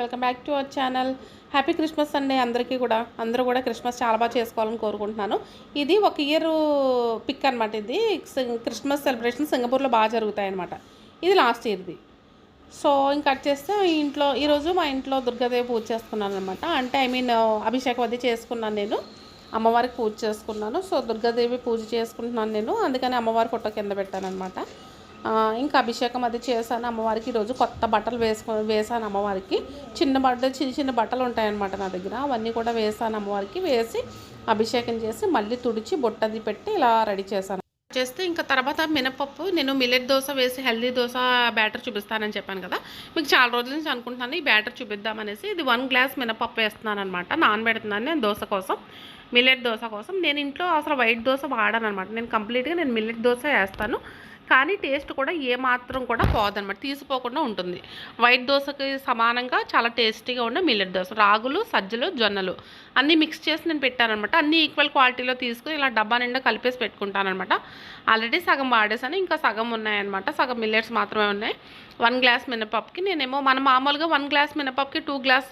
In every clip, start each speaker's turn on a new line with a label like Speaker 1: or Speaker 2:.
Speaker 1: Welcome back to our channel. Happy Christmas అండి అందరికీ కూడా. అందరూ కూడా క్రిస్మస్ చాలా బాగా చేసుకోవాలని కోరుకుంటున్నాను. ఇది ఒక ఇయర్ పిక్ అనమాట ఇది. క్రిస్మస్ సెలబ్రేషన్ సింగపూర్లో బాగా జరుగుతాయన్నమాట. ఇది లాస్ట్ ఇయర్ది. సో ఇంకా కట్ చేస్తే ఇంట్లో ఈరోజు మా ఇంట్లో దుర్గాదేవి పూజ చేసుకున్నాను అనమాట అంటే ఐ మీన్ అభిషేకం అది చేసుకున్నాను నేను. అమ్మవారికి పూజ చేసుకున్నాను. సో దుర్గాదేవి పూజ చేసుకుంటున్నాను నేను. అందుకని అమ్మవారి ఫోటో కింద పెట్టాను అనమాట ఇంకా అభిషేకం అది చేశాను అమ్మవారికి. ఈరోజు కొత్త బట్టలు వేసుకొని వేసాను అమ్మవారికి. చిన్న బట్టలు చిన్న చిన్న బట్టలు ఉంటాయన్నమాట నా దగ్గర. అవన్నీ కూడా వేసాను అమ్మవారికి. వేసి అభిషేకం చేసి మళ్ళీ తుడిచి బొట్టది పెట్టి ఇలా రెడీ చేశాను. చేస్తే ఇంకా తర్వాత మినపప్పు నేను మిల్లెట్ దోశ వేసి హెల్దీ దోశ బ్యాటర్ చూపిస్తానని చెప్పాను కదా. మీకు చాలా రోజుల నుంచి అనుకుంటున్నాను ఈ బ్యాటర్ చూపిద్దామనేసి ఇది వన్ గ్లాస్ మినపప్పు వేస్తున్నాను అనమాట నానబెడుతున్నాను నేను దోశ కోసం. మిల్లెట్ దోశ కోసం. నేను ఇంట్లో అసలు వైట్ దోశ వాడాను అనమాట నేను కంప్లీట్గా నేను మిల్లెట్ దోశ వేస్తాను. కానీ టేస్ట్ కూడా ఏమాత్రం కూడా పోదనమాట తీసిపోకుండా ఉంటుంది. వైట్ దోశకి సమానంగా చాలా టేస్టీగా ఉండే మిల్లెట్ దోశ. రాగులు సజ్జలు జొన్నలు అన్నీ మిక్స్ చేసి నేను పెట్టానమాట అన్నీ ఈక్వల్ క్వాలిటీలో తీసుకుని ఇలా డబ్బా నిండా కలిపేసి పెట్టుకుంటానమాట ఆల్రెడీ సగం వాడేసాను ఇంకా సగం ఉన్నాయన్నమాట. సగం మిల్లెట్స్ మాత్రమే ఉన్నాయి. వన్ గ్లాస్ మినపప్పుకి నేనేమో మనం మామూలుగా వన్ గ్లాస్ మినపప్పుకి టూ గ్లాస్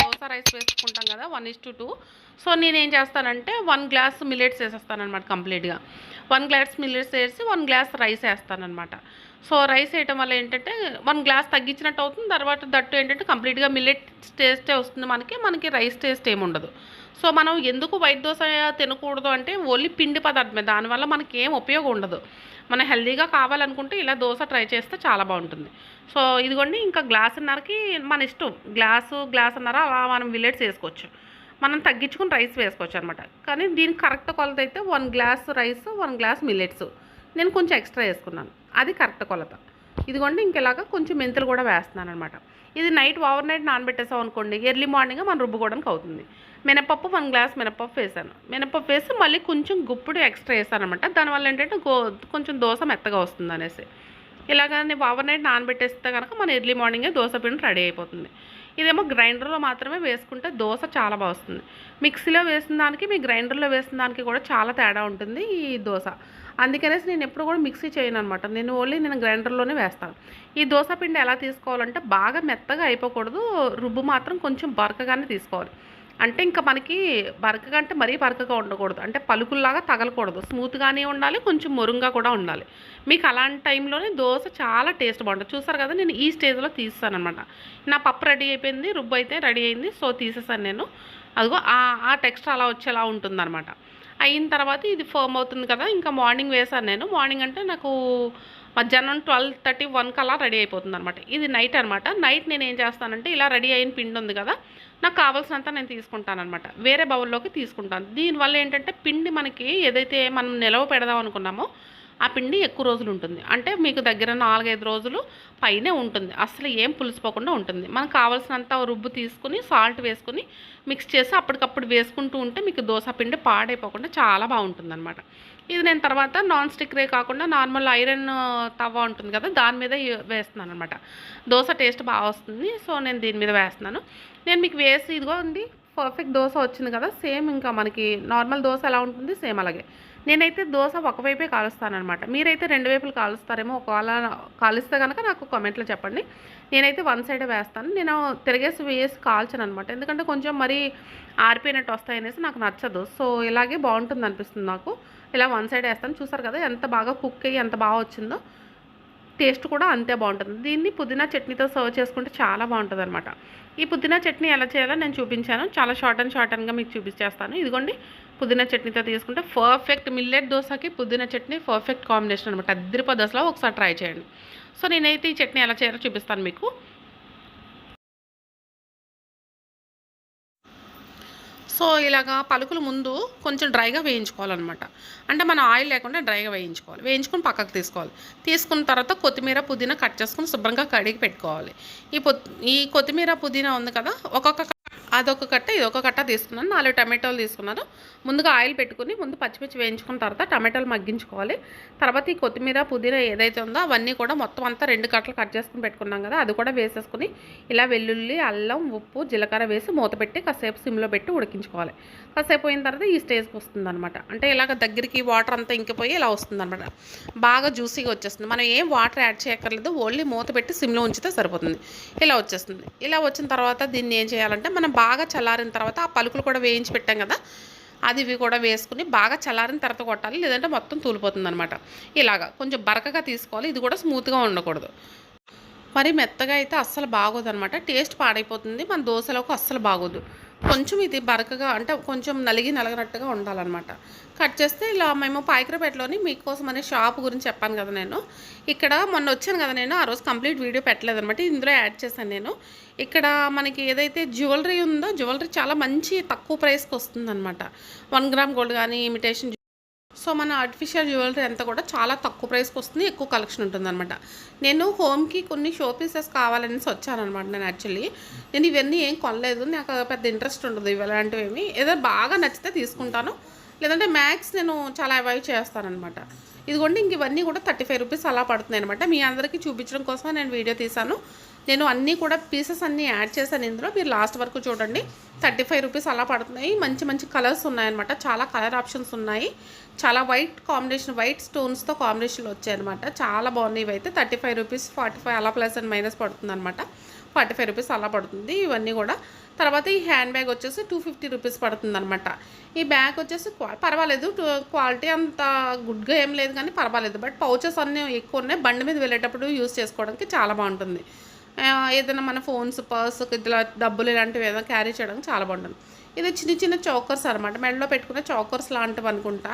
Speaker 1: దోశ రైస్ వేసుకుంటాం కదా one is to two. So నేనేం చేస్తానంటే వన్ గ్లాస్ మిల్లెట్స్ వేసేస్తానమాట కంప్లీట్గా. వన్ గ్లాస్ మిల్లెట్స్ వేసి వన్ గ్లాస్ రైస్ వేస్తానమాట సో రైస్ వేయటం వల్ల ఏంటంటే వన్ గ్లాస్ తగ్గించినట్టు అవుతుంది. తర్వాత దట్టు ఏంటంటే కంప్లీట్గా మిల్లెట్ టేస్టే వస్తుంది మనకి. మనకి రైస్ టేస్ట్ ఏముండదు సో మనం ఎందుకు వైట్ దోశ తినకూడదు అంటే ఓన్లీ పిండి పదార్థమే. దానివల్ల మనకి ఏం ఉపయోగం ఉండదు. మనం హెల్దీగా కావాలనుకుంటే ఇలా దోశ ట్రై చేస్తే చాలా బాగుంటుంది. సో ఇదిగోండి ఇంకా గ్లాసున్నరకి మన ఇష్టం. గ్లాసు గ్లాసున్నర అలా మనం మిల్లెట్స్ వేసుకోవచ్చు. మనం తగ్గించుకుని రైస్ వేసుకోవచ్చు అనమాట కానీ దీనికి కరెక్ట్ కొలత అయితే one glass rice one glass millets. నేను కొంచెం ఎక్స్ట్రా వేసుకున్నాను. అది కరెక్ట్ కొలత. ఇదిగోండి ఇంకెలాగా కొంచెం మెంతులు కూడా వేస్తున్నాను అనమాట ఇది నైట్ ఓవర్ నైట్ నానబెట్టేసాం అనుకోండి ఎర్లీ మార్నింగ్ మనం రుబ్బుకోవడానికి అవుతుంది. మినపప్పు వన్ గ్లాస్ మినపప్పు వేసాను. మినపప్పు వేసి మళ్ళీ కొంచెం గుప్పుడు ఎక్స్ట్రా వేసాను అనమాట దానివల్ల ఏంటంటే గో కొంచెం దోశ మెత్తగా వస్తుంది అనేసి ఇలాగ నేను ఓవర్ నైట్ నానబెట్టేస్తే కనుక మన ఎర్లీ మార్నింగే దోశ పిండి రెడీ అయిపోతుంది. ఇదేమో గ్రైండర్లో మాత్రమే వేసుకుంటే దోశ చాలా బాగా వస్తుంది. మిక్సీలో వేసిన దానికి మీ గ్రైండర్లో వేసిన దానికి కూడా చాలా తేడా ఉంటుంది ఈ దోశ. అందుకనేసి నేను ఎప్పుడు కూడా మిక్సీ చేయను అనమాట నేను ఓన్లీ నేను గ్రైండర్లోనే వేస్తాను. ఈ దోశ పిండి ఎలా తీసుకోవాలంటే బాగా మెత్తగా అయిపోకూడదు రుబ్బు మాత్రం కొంచెం బరకగానే తీసుకోవాలి. అంటే ఇంకా మనకి బరకగా అంటే మరీ బరకగా ఉండకూడదు. అంటే పలుకుల్లాగా తగలకూడదు. స్మూత్గానే ఉండాలి కొంచెం మురుంగా కూడా ఉండాలి. మీకు అలాంటి టైంలోనే దోశ చాలా టేస్ట్ బాగుంటుంది. చూసారు కదా నేను ఈ స్టేజ్లో తీస్తాను అనమాట నా పప్పు రెడీ అయిపోయింది రుబ్బు అయితే రెడీ అయింది సో తీసేసాను నేను. అదిగో ఆ- ఆ టెక్స్చర్ అలా వచ్చేలా ఉంటుందన్నమాట. అయిన తర్వాత ఇది ఫర్మ్ అవుతుంది కదా ఇంకా మార్నింగ్ వేసాను నేను. మార్నింగ్ అంటే నాకు మధ్యాహ్నం ట్వెల్వ్ థర్టీ వన్ కల్లా రెడీ అయిపోతుంది అనమాట ఇది నైట్ అనమాట నైట్ నేను ఏం చేస్తానంటే ఇలా రెడీ అయిన పిండి ఉంది కదా నాకు కావాల్సినంత నేను తీసుకుంటానమాట వేరే బౌల్లోకి తీసుకుంటాను. దీనివల్ల ఏంటంటే పిండి మనకి ఏదైతే మనం నిలవ పెడదాం అనుకున్నామో ఆ పిండి ఎక్కువ రోజులు ఉంటుంది. అంటే మీకు దగ్గర నాలుగైదు రోజులు పైనే ఉంటుంది. అసలు ఏం పులిసిపోకుండా ఉంటుంది. మనకు కావాల్సినంత రుబ్బు తీసుకుని సాల్ట్ వేసుకుని మిక్స్ చేసి అప్పటికప్పుడు వేసుకుంటూ ఉంటే మీకు దోశ పిండి పాడైపోకుండా చాలా బాగుంటుంది అనమాట ఇది నేను తర్వాత నాన్ స్టిక్ రే కాకుండా నార్మల్ ఐరన్ తవ్వ ఉంటుంది కదా దాని మీద వేస్తున్నాను అనమాట దోశ టేస్ట్ బాగా వస్తుంది. సో నేను దీని మీద వేస్తున్నాను. నేను మీకు వేసి ఇదిగో ఉంది పర్ఫెక్ట్ దోశ వచ్చింది కదా సేమ్ ఇంకా మనకి నార్మల్ దోశ ఎలా ఉంటుంది సేమ్ అలాగే. నేనైతే దోశ ఒకవైపే కాలుస్తానమాట మీరైతే రెండు వైపులు కాలుస్తారేమో ఒకవేళ కాలుస్తే కనుక నాకు కామెంట్లో చెప్పండి. నేనైతే వన్ సైడే వేస్తాను. నేను తిరిగేసి వేసి కాల్చను అనమాట ఎందుకంటే కొంచెం మరీ ఆరిపోయినట్టు వస్తాయనేసి నాకు నచ్చదు. సో ఇలాగే బాగుంటుంది అనిపిస్తుంది నాకు. ఇలా వన్ సైడ్ వేస్తాను. చూసారు కదా ఎంత బాగా కుక్ అయ్యి ఎంత బాగా వచ్చిందో. టేస్ట్ కూడా అంతే బాగుంటుంది. దీన్ని పుదీనా చట్నీతో సర్వ్ చేసుకుంటే చాలా బాగుంటుంది అనమాట ఈ పుదీనా చట్నీ ఎలా చేయాలో నేను చూపించాను. చాలా షార్ట్ అండ్ షార్ట్ అండ్గా మీకు చూపించేస్తాను ఇదిగోండి పుదీనా చట్నీతో తీసుకుంటే పర్ఫెక్ట్ మిల్లెట్ దోశకి పుదీనా చట్నీ పర్ఫెక్ట్ కాంబినేషన్ అనమాట అద్దరిప దోశలో ఒకసారి ట్రై చేయండి. సో నేనైతే ఈ చట్నీ ఎలా చేయాలో చూపిస్తాను మీకు. సో ఇలాగా పలుకులు ముందు కొంచెం డ్రైగా వేయించుకోవాలన్నమాట. అంటే మనం ఆయిల్ లేకుండా డ్రైగా వేయించుకోవాలి. వేయించుకొని పక్కకు తీసుకోవాలి. తీసుకున్న తర్వాత కొత్తిమీర పుదీనా కట్ చేసుకొని శుభ్రంగా కడిగి పెట్టుకోవాలి. ఈ ఈ కొత్తిమీర పుదీనా ఉంది కదా ఒక్కొక్క అదొక కట్ట ఇదొక కట్ట తీసుకున్నాను. నాలుగు టమాటోలు తీసుకున్నాను. ముందుగా ఆయిల్ పెట్టుకుని ముందు పచ్చిమిర్చి వేయించుకున్న తర్వాత టమాటోలు మగ్గించుకోవాలి. తర్వాత ఈ కొత్తిమీర పుదీనా ఏదైతే ఉందో అవన్నీ కూడా మొత్తం అంతా రెండు కట్టలు కట్ చేసుకుని పెట్టుకున్నాం కదా అది కూడా వేసేసుకుని ఇలా వెల్లుల్లి అల్లం ఉప్పు జీలకర్ర వేసి మూత పెట్టి కాసేపు సిమ్లో పెట్టి ఉడికించుకోవాలి. కాసేపు అయిన తర్వాత ఈ స్టేజ్కి వస్తుందన్నమాట. అంటే ఇలాగ దగ్గరికి వాటర్ అంతా ఇంకిపోయి ఇలా వస్తుందన్నమాట. బాగా జ్యూసీగా వచ్చేస్తుంది. మనం ఏం వాటర్ యాడ్ చేయక్కర్లేదు. ఓన్లీ మూత పెట్టి సిమ్లో ఉంచితే సరిపోతుంది. ఇలా వచ్చేస్తుంది. ఇలా వచ్చిన తర్వాత దీన్ని ఏం చేయాలంటే మనం బాగా చల్లారిన తర్వాత ఆ పలుకులు కూడా వేయించి పెట్టాం కదా అది ఇవి కూడా వేసుకుని బాగా చల్లారిన తర్వాత కొట్టాలి లేదంటే మొత్తం తూలిపోతుంది అనమాట ఇలాగా కొంచెం బరకగా తీసుకోవాలి ఇది కూడా స్మూత్గా ఉండకూడదు. మరి మెత్తగా అయితే అస్సలు బాగోదు అనమాట టేస్ట్ పాడైపోతుంది మన దోశలోకి అస్సలు బాగోదు. కొంచెం ఇది బరకగా అంటే కొంచెం నలిగి నలగనట్టుగా ఉండాలన్నమాట. కట్ చేస్తే ఇలా మేము పాయకరపేటలోని మీకోసం అనే షాప్ గురించి చెప్పాను కదా నేను. ఇక్కడ మొన్న వచ్చాను కదా నేను ఆ రోజు కంప్లీట్ వీడియో పెట్టలేదు అనమాట ఇందులో యాడ్ చేశాను నేను. ఇక్కడ మనకి ఏదైతే జ్యువెలరీ ఉందో జ్యువెలరీ చాలా మంచి తక్కువ ప్రైస్కి వస్తుందన్నమాట. వన్ గ్రామ్ గోల్డ్ కానీ ఇమిటేషన్ సో మన ఆర్టిఫిషియల్ జ్యువెలరీ అంతా కూడా చాలా తక్కువ ప్రైస్కి వస్తుంది ఎక్కువ కలెక్షన్ ఉంటుందన్నమాట. నేను హోమ్కి కొన్ని షో పీసెస్ కావాలనేసి వచ్చానమాట నేను యాక్చువల్లీ నేను ఇవన్నీ ఏం కొనలేదు నాకు పెద్ద ఇంట్రెస్ట్ ఉండదు ఇలాంటివి ఏమి ఏదో బాగా నచ్చితే తీసుకుంటాను లేదంటే మ్యాక్స్ నేను చాలా అవాయిడ్ చేస్తానన్నమాట. ఇదిగోండి ఇంక ఇవన్నీ కూడా థర్టీ ఫైవ్ రూపీస్ అలా పడుతున్నాయి అనమాట మీ అందరికీ చూపించడం కోసం నేను వీడియో తీశాను. నేను అన్నీ కూడా పీసెస్ అన్నీ యాడ్ చేశాను ఇందులో. మీరు లాస్ట్ వరకు చూడండి. థర్టీ ఫైవ్ రూపీస్ అలా పడుతున్నాయి. మంచి మంచి కలర్స్ ఉన్నాయన్నమాట. చాలా కలర్ ఆప్షన్స్ ఉన్నాయి. చాలా వైట్ కాంబినేషన్ వైట్ స్టోన్స్తో కాంబినేషన్లు వచ్చాయన్నమాట. చాలా బాగున్నాయి ఇవైతే. Thirty five rupees forty five అలా ప్లస్ అండ్ మైనస్ పడుతుంది అనమాట ఫార్టీ ఫైవ్ రూపీస్ అలా పడుతుంది. ఇవన్నీ కూడా. తర్వాత ఈ హ్యాండ్ బ్యాగ్ వచ్చేసి టూ ఫిఫ్టీ రూపీస్ పడుతుంది అనమాట ఈ బ్యాగ్ వచ్చేసి పర్వాలేదు. క్వాలిటీ అంత గుడ్గా ఏం లేదు కానీ పర్వాలేదు. బట్ పౌచెస్ అన్నీ ఎక్కువ ఉన్నాయి. బండి మీద వెళ్ళేటప్పుడు యూస్ చేసుకోవడానికి చాలా బాగుంటుంది. ఏదైనా మన ఫోన్స్ పర్స్ ఇట్లా డబ్బులు ఇలాంటివి ఏదైనా క్యారీ చేయడానికి చాలా బాగుంటుంది. ఇది చిన్న చిన్న చౌకర్స్ అనమాట మెడలో పెట్టుకునే చౌకర్స్ లాంటివి అనుకుంటా.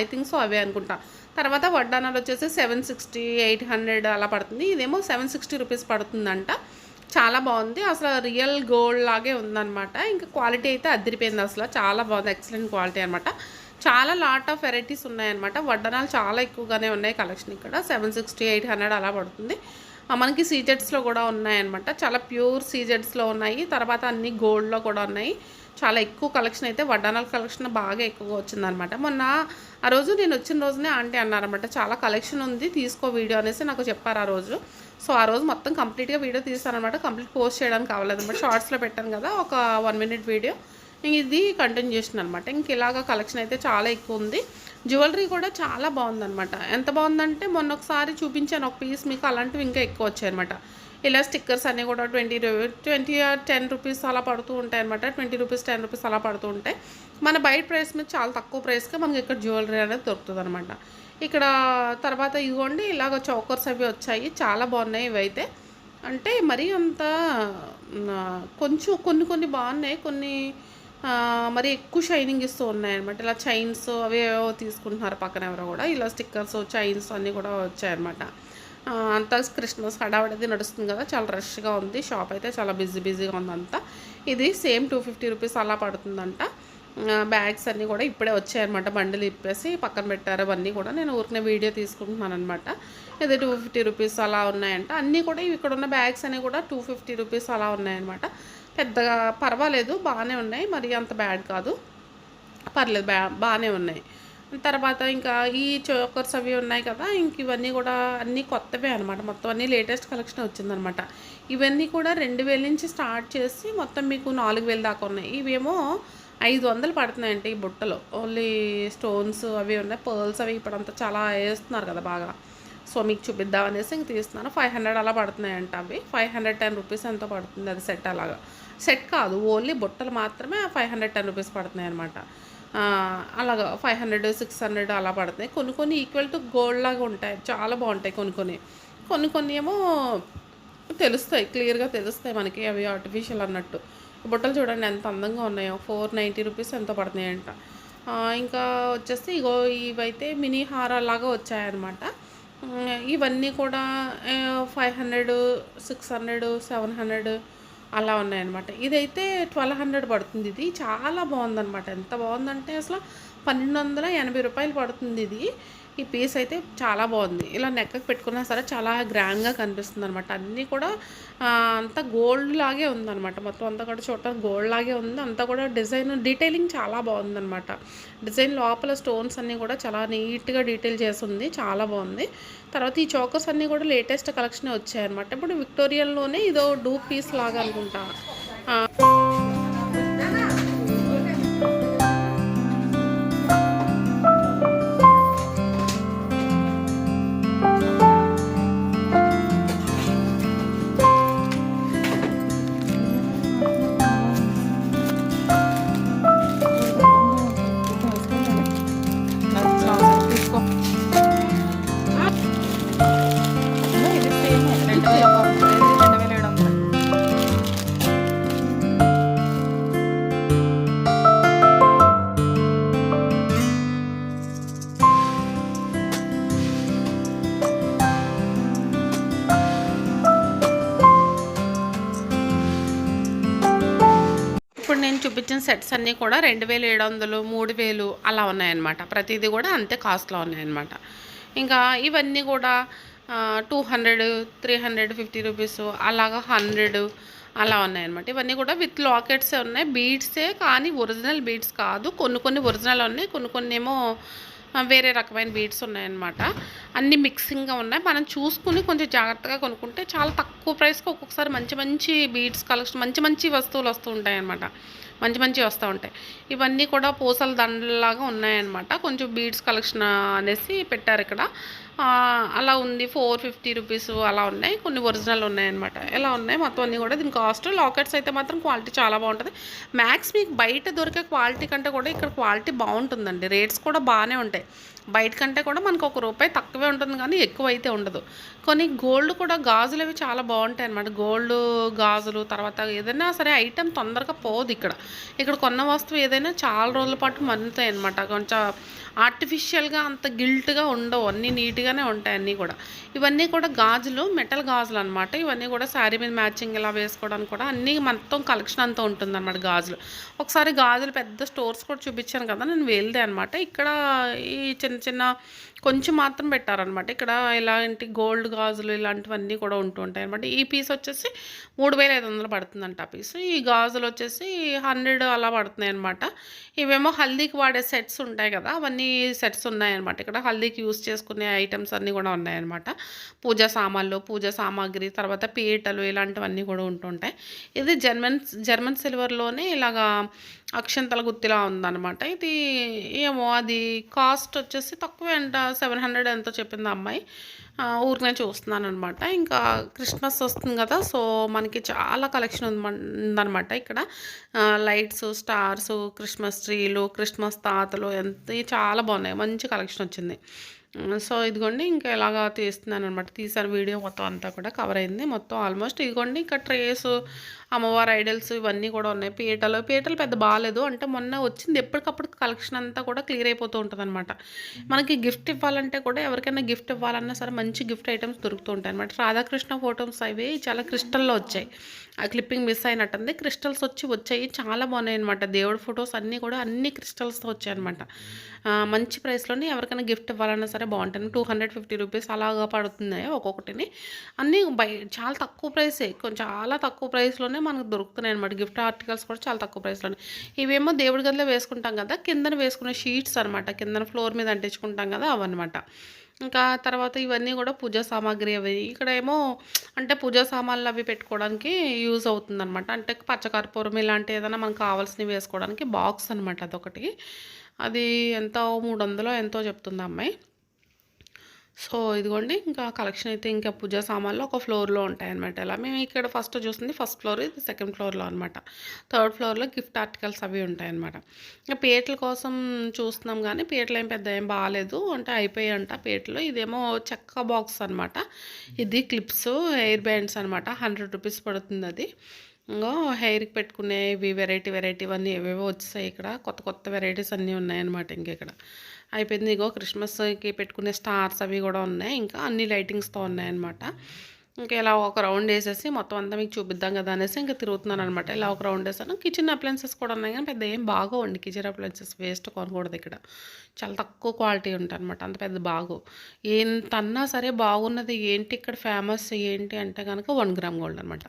Speaker 1: ఐ థింక్ సో అవే అనుకుంటా. తర్వాత వడ్డానాలు వచ్చేసి సెవెన్ సిక్స్టీ ఎయిట్ హండ్రెడ్ అలా పడుతుంది. ఇదేమో సెవెన్ సిక్స్టీ రూపీస్ పడుతుందంట. చాలా బాగుంది. అసలు రియల్ గోల్డ్ లాగే ఉందన్నమాట. ఇంకా క్వాలిటీ అయితే అదిరిపోయింది అసలు. చాలా బాగుంది. ఎక్సలెంట్ క్వాలిటీ అనమాట చాలా లాట్ ఆఫ్ వెరైటీస్ ఉన్నాయన్నమాట. వడ్డనాలు చాలా ఎక్కువగానే ఉన్నాయి కలెక్షన్ ఇక్కడ. సెవెన్ సిక్స్టీ ఎయిట్ హండ్రెడ్ అలా పడుతుంది. మనకి సీజెడ్స్లో కూడా ఉన్నాయన్నమాట. చాలా ప్యూర్ సీజెడ్స్లో ఉన్నాయి. తర్వాత అన్ని గోల్డ్లో కూడా ఉన్నాయి. చాలా ఎక్కువ కలెక్షన్ అయితే వడ్డానాల కలెక్షన్ బాగా ఎక్కువగా వచ్చిందనమాట మొన్న ఆ రోజు నేను వచ్చిన రోజునే ఆంటీ అన్నారనమాట చాలా కలెక్షన్ ఉంది తీసుకో వీడియో అనేసి నాకు చెప్పారు ఆ రోజు. సో ఆ రోజు మొత్తం కంప్లీట్గా వీడియో తీస్తానమాట కంప్లీట్ పోస్ట్ చేయడానికి కావాలన్నమాట షార్ట్స్లో పెట్టాను కదా ఒక వన్ మినిట్ వీడియో ఇది కంటిన్యూ చేసిన అనమాట ఇంక ఇలాగ కలెక్షన్ అయితే చాలా ఎక్కువ ఉంది. జ్యువెలరీ కూడా చాలా బాగుందనమాట ఎంత బాగుందంటే మొన్న ఒకసారి చూపించాను ఒక పీస్ మీకు అలాంటివి ఇంకా ఎక్కువ వచ్చాయన్నమాట. ఇలా స్టిక్కర్స్ అన్నీ కూడా ట్వంటీ ట్వంటీ టెన్ రూపీస్ అలా పడుతూ ఉంటాయి అనమాట ట్వంటీ రూపీస్ టెన్ రూపీస్ అలా పడుతూ ఉంటాయి. మన బయట ప్రైస్ మీద చాలా తక్కువ ప్రైస్కే మనకి ఇక్కడ జ్యువెలరీ అనేది దొరుకుతుంది అనమాట ఇక్కడ తర్వాత ఇదిగోండి ఇలాగ చౌకర్స్ అవి వచ్చాయి. చాలా బాగున్నాయి ఇవైతే. అంటే మరీ అంత కొంచెం కొన్ని కొన్ని బాగున్నాయి. కొన్ని మరి ఎక్కువ షైనింగ్ ఇస్తూ ఉన్నాయన్నమాట. ఇలా చైన్స్ అవి ఏవో తీసుకుంటున్నారు పక్కన ఎవరో కూడా. ఇలా స్టిక్కర్స్ చైన్స్ అన్నీ కూడా వచ్చాయన్నమాట. అంతా క్రిస్మస్ హడావిడిది నడుస్తుంది కదా చాలా రష్గా ఉంది. షాప్ అయితే చాలా బిజీ బిజీగా ఉంది అంతా ఇది సేమ్ టూ ఫిఫ్టీ రూపీస్ అలా పడుతుందంట. బ్యాగ్స్ అన్నీ కూడా ఇప్పుడే వచ్చాయన్నమాట. బండిలు ఇప్పేసి పక్కన పెట్టారు. అవన్నీ కూడా నేను ఊరికనే వీడియో తీసుకుంటున్నాను అనమాట ఇది టూ ఫిఫ్టీ రూపీస్ అలా ఉన్నాయంట. అన్నీ కూడా ఇక్కడ ఉన్న బ్యాగ్స్ అన్నీ కూడా టూ ఫిఫ్టీ రూపీస్ అలా ఉన్నాయన్నమాట. పెద్దగా పర్వాలేదు బాగానే ఉన్నాయి. మరి అంత బ్యాడ్ కాదు. పర్లేదు బ్యా బాగానే ఉన్నాయి. తర్వాత ఇంకా ఈ చోకర్స్ అవి ఉన్నాయి కదా ఇంక ఇవన్నీ కూడా అన్నీ కొత్తవే అనమాట మొత్తం అన్నీ లేటెస్ట్ కలెక్షన్ వచ్చిందనమాట ఇవన్నీ కూడా రెండు వేల నుంచి స్టార్ట్ చేసి మొత్తం మీకు నాలుగు వేలు దాకా ఉన్నాయి. ఇవేమో ఐదు వందలు పడుతున్నాయంటే ఈ బుట్టలో. ఓన్లీ స్టోన్స్ అవి ఉన్నాయి. పర్ల్స్ అవి ఇప్పుడంతా చాలా వేస్తున్నారు కదా బాగా. సో మీకు చూపిద్దాం అనేసి ఇంక తీస్తున్నాను. ఫైవ్ హండ్రెడ్ అలా పడుతున్నాయంట అవి. ఫైవ్ హండ్రెడ్ టెన్ రూపీస్ ఎంతో పడుతుంది అది సెట్ అలాగా. సెట్ కాదు. ఓన్లీ బుట్టలు మాత్రమే ఫైవ్ హండ్రెడ్ టెన్ రూపీస్ పడుతున్నాయి అనమాట అలాగా ఫైవ్ హండ్రెడ్ సిక్స్ హండ్రెడ్ అలా పడుతున్నాయి. కొన్ని కొన్ని ఈక్వల్ టు గోల్డ్ లాగా ఉంటాయి. చాలా బాగుంటాయి కొన్ని కొన్ని. కొన్ని కొన్ని ఏమో తెలుస్తాయి. క్లియర్గా తెలుస్తాయి మనకి అవి ఆర్టిఫిషియల్ అన్నట్టు. బుట్టలు చూడండి ఎంత అందంగా ఉన్నాయో. ఫోర్ నైంటీ రూపీస్ ఎంతో పడుతున్నాయంట. ఇంకా వచ్చేసి ఇగో ఇవైతే మినీ హారాలాగా వచ్చాయన్నమాట. ఇవన్నీ కూడా five hundred six hundred seven hundred అలా ఉన్నాయన్నమాట. ఇదైతే ట్వెల్వ్ హండ్రెడ్ పడుతుంది ఇది. చాలా బాగుందన్నమాట. ఎంత బాగుందంటే అసలు పన్నెండు వందల ఎనభై రూపాయలు పడుతుంది ఇది. ఈ పీస్ అయితే చాలా బాగుంది. ఇలా నెక్కకు పెట్టుకున్నా సరే చాలా గ్రాండ్గా కనిపిస్తుంది అనమాట అన్నీ కూడా అంతా గోల్డ్ లాగే ఉందన్నమాట. మొత్తం అంతా కూడా చూడటానికి గోల్డ్ లాగే ఉంది. అంతా కూడా డిజైన్ డీటెయిలింగ్ చాలా బాగుందన్నమాట. డిజైన్ లోపల స్టోన్స్ అన్నీ కూడా చాలా నీట్గా డీటెయిల్ చేసి ఉంది చాలా బాగుంది. తర్వాత ఈ చోకస్ అన్నీ కూడా లేటెస్ట్ కలెక్షన్ వచ్చాయన్నమాట. ఇప్పుడు విక్టోరియన్లోనే ఇదో డూ పీస్ లాగా అనుకుంటా. సెట్స్ అన్నీ కూడా రెండు వేలు ఏడు వందలు మూడు వేలు అలా ఉన్నాయన్నమాట. ప్రతిదీ కూడా అంతే కాస్ట్లో ఉన్నాయన్నమాట. ఇంకా ఇవన్నీ కూడా two hundred three hundred fifty rupees అలాగా హండ్రెడ్ అలా ఉన్నాయన్నమాట. ఇవన్నీ కూడా విత్ లాకెట్సే ఉన్నాయి. బీడ్సే కానీ ఒరిజినల్ బీడ్స్ కాదు. కొన్ని కొన్ని ఒరిజినల్ ఉన్నాయి. కొన్ని కొన్ని ఏమో వేరే రకమైన బీడ్స్ ఉన్నాయన్నమాట. అన్ని మిక్సింగ్గా ఉన్నాయి. మనం చూసుకుని కొంచెం జాగ్రత్తగా కొనుక్కుంటే చాలా తక్కువ ప్రైస్కి ఒక్కొక్కసారి మంచి మంచి బీడ్స్ కలెక్షన్ మంచి మంచి వస్తువులు వస్తూ ఉంటాయి అన్నమాట మంచి మంచి వస్తూ ఉంటాయి. ఇవన్నీ కూడా పూసల దండలాగా ఉన్నాయన్నమాట. కొంచెం బీడ్స్ కలెక్షన్ అనేసి పెట్టారు ఇక్కడ. అలా ఉంది. ఫోర్ ఫిఫ్టీ రూపీస్ అలా ఉన్నాయి. కొన్ని ఒరిజినల్ ఉన్నాయన్నమాట. ఎలా ఉన్నాయి? మొత్తం అన్నీ కూడా దీని కాస్ట్ లాకెట్స్ అయితే మాత్రం క్వాలిటీ చాలా బాగుంటుంది. మ్యాక్స్ మీకు బయట దొరికే క్వాలిటీ కంటే కూడా ఇక్కడ క్వాలిటీ బాగుంటుందండి. రేట్స్ కూడా బాగానే ఉంటాయి. బయట కంటే కూడా మనకు ఒక రూపాయి తక్కువే ఉంటుంది కానీ ఎక్కువ అయితే ఉండదు. కొన్ని గోల్డ్ కూడా గాజులు అవి చాలా బాగుంటాయి అనమాట గోల్డ్ గాజులు తర్వాత ఏదైనా సరే ఐటెం తొందరగా పోదు ఇక్కడ. ఇక్కడ కొన్న వస్తువు ఏదైనా చాలా రోజుల పాటు మన్నుతాయి అనమాట కొంచెం ఆర్టిఫిషియల్గా అంత గిల్ట్గా ఉండవు. అన్నీ నీట్గానే ఉంటాయి అన్నీ కూడా. ఇవన్నీ కూడా గాజులు మెటల్ గాజులు అనమాట ఇవన్నీ కూడా శారీ మీద మ్యాచింగ్ ఇలా వేసుకోవడానికి కూడా అన్నీ మొత్తం కలెక్షన్ అంతా ఉంటుంది అనమాట గాజులు. ఒకసారి గాజులు పెద్ద స్టోర్స్ కూడా చూపించాను కదా నేను వెళ్తే అనమాట ఇక్కడ ఈ చిన్న చిన్న కొంచెం మాత్రం పెట్టారనమాట ఇక్కడ ఇలాంటి గోల్డ్ గాజులు ఇలాంటివన్నీ కూడా ఉంటూ ఉంటాయి అనమాట ఈ పీస్ వచ్చేసి మూడు వేల ఐదు వందలు పడుతుందంట ఆ పీస్. ఈ గాజులు వచ్చేసి హండ్రెడ్ అలా పడుతున్నాయి అనమాట ఇవేమో హల్దీకి వాడే సెట్స్ ఉంటాయి కదా అవన్నీ సెట్స్ ఉన్నాయన్నమాట. ఇక్కడ హల్దీకి యూస్ చేసుకునే ఐటమ్స్ అన్నీ కూడా ఉన్నాయన్నమాట. పూజా సామాన్లు పూజా సామాగ్రి తర్వాత పీటలు ఇలాంటివన్నీ కూడా ఉంటుంటాయి. ఇది జర్మన్ జర్మన్ సిల్వర్లోనే ఇలాగా అక్షంతల గుత్తిలా ఉందన్నమాట. ఇది ఏమో అది కాస్ట్ వచ్చేసి తక్కువ ఎంత సెవెన్ హండ్రెడ్ ఎంతో చెప్పింది అమ్మాయి. ఆ, ఊరినే చూస్తున్నాను అనమాట ఇంకా క్రిస్మస్ వస్తుంది కదా సో మనకి చాలా కలెక్షన్ ఉంది ఉందన్నమాట ఇక్కడ. లైట్స్ స్టార్స్ క్రిస్మస్ ట్రీలు క్రిస్మస్ తాతలు ఎంత చాలా బాగున్నాయి. మంచి కలెక్షన్ వచ్చింది. సో ఇదిగోండి ఇంకా ఇలాగా తీస్తున్నాను అనమాట తీసాను వీడియో మొత్తం అంతా కూడా కవర్ అయింది. మొత్తం ఆల్మోస్ట్ ఇదిగోండి ఇంకా ట్రేస్ అమ్మవారి ఐడల్స్ ఇవన్నీ కూడా ఉన్నాయి. పీటలు పీటలు పెద్ద బాగాలేదు. అంటే మొన్న వచ్చింది. ఎప్పటికప్పుడు కలెక్షన్ అంతా కూడా క్లియర్ అయిపోతూ ఉంటుంది అనమాట మనకి గిఫ్ట్ ఇవ్వాలంటే కూడా ఎవరికైనా గిఫ్ట్ ఇవ్వాలన్నా సరే మంచి గిఫ్ట్ ఐటమ్స్ దొరుకుతూ ఉంటాయి అనమాట రాధాకృష్ణ ఫోటోస్ అవి చాలా క్రిస్టల్లో వచ్చాయి. ఆ క్లిప్పింగ్ మిస్ అయినట్టుంది. క్రిస్టల్స్ వచ్చి వచ్చాయి. చాలా బాగున్నాయి అనమాట దేవుడి ఫొటోస్ అన్నీ కూడా అన్ని క్రిస్టల్స్తో వచ్చాయి అనమాట మంచి ప్రైస్లోనే ఎవరికైనా గిఫ్ట్ ఇవ్వాలన్నా సరే బాగుంటుంది. టూ హండ్రెడ్ ఫిఫ్టీ రూపీస్ అలాగా పడుతున్నాయి ఒక్కొక్కటిని. అన్నీ బై చాలా తక్కువ ప్రైసే. కొంచెం చాలా తక్కువ ప్రైస్లోనే మనకు దొరుకుతున్నాయి అనమాట గిఫ్ట్ ఆర్టికల్స్ కూడా చాలా తక్కువ ప్రైస్లోనే. ఇవేమో దేవుడి గదిలో వేసుకుంటాం కదా కిందన వేసుకునే షీట్స్ అనమాట కిందన ఫ్లోర్ మీద అంటించుకుంటాం కదా అవన్నమాట. ఇంకా తర్వాత ఇవన్నీ కూడా పూజా సామాగ్రి అవి. ఇక్కడ ఏమో అంటే పూజా సామాన్లు అవి పెట్టుకోవడానికి యూజ్ అవుతుంది అనమాట అంటే పచ్చకర్పూరం ఇలాంటి ఏదైనా మనకు కావాల్సినవి వేసుకోవడానికి బాక్స్ అనమాట అదొకటి. అది ఎంతో మూడు వందలో ఎంతో చెప్తుంది అమ్మాయి. సో ఇదిగోండి ఇంకా కలెక్షన్ అయితే ఇంకా పూజా సామాన్లు ఒక ఫ్లోర్లో ఉంటాయన్నమాట ఇలా. మేము ఇక్కడ ఫస్ట్ చూస్తుంది ఫస్ట్ ఫ్లోర్ ఇది సెకండ్ ఫ్లోర్లో అనమాట థర్డ్ ఫ్లోర్లో గిఫ్ట్ ఆర్టికల్స్ అవి ఉంటాయన్నమాట. ఇంకా పీటల కోసం చూస్తున్నాం కానీ పీటలు ఏం పెద్ద ఏం బాగాలేదు. అంటే అయిపోయాయి అంట పీటలు. ఇదేమో చెక్క బాక్స్ అనమాట ఇది క్లిప్స్ హెయిర్ బ్యాండ్స్ అనమాట హండ్రెడ్ రూపీస్ పడుతుంది అది. ఇంకో హెయిర్కి పెట్టుకునేవి వెరైటీ వెరైటీ అన్నీ ఏవేవో వచ్చాయి ఇక్కడ. కొత్త కొత్త వెరైటీస్ అన్నీ ఉన్నాయన్నమాట ఇంక ఇక్కడ అయిపోయింది. ఇగో క్రిస్మస్కి పెట్టుకునే స్టార్స్ అవి కూడా ఉన్నాయి. ఇంకా అన్ని లైటింగ్స్తో ఉన్నాయన్నమాట. ఇంకా ఇలా ఒక రౌండ్ వేసేసి మొత్తం అంతా మీకు చూపిద్దాం కదా అనేసి ఇంకా తిరుగుతున్నాను అనమాట ఇలా ఒక రౌండ్ వేసాను. కిచెన్ అప్లయన్సెస్ కూడా ఉన్నాయి కానీ పెద్ద ఏం బాగోండి కిచెన్ అప్లయన్సెస్ వేస్ట్ కొనకూడదు ఇక్కడ. చాలా తక్కువ క్వాలిటీ ఉంటాయి అనమాట అంత పెద్ద బాగో. ఎంత అన్నా సరే బాగున్నది ఏంటి ఇక్కడ ఫేమస్ ఏంటి అంటే కనుక వన్ గ్రామ్ గోల్డ్ అనమాట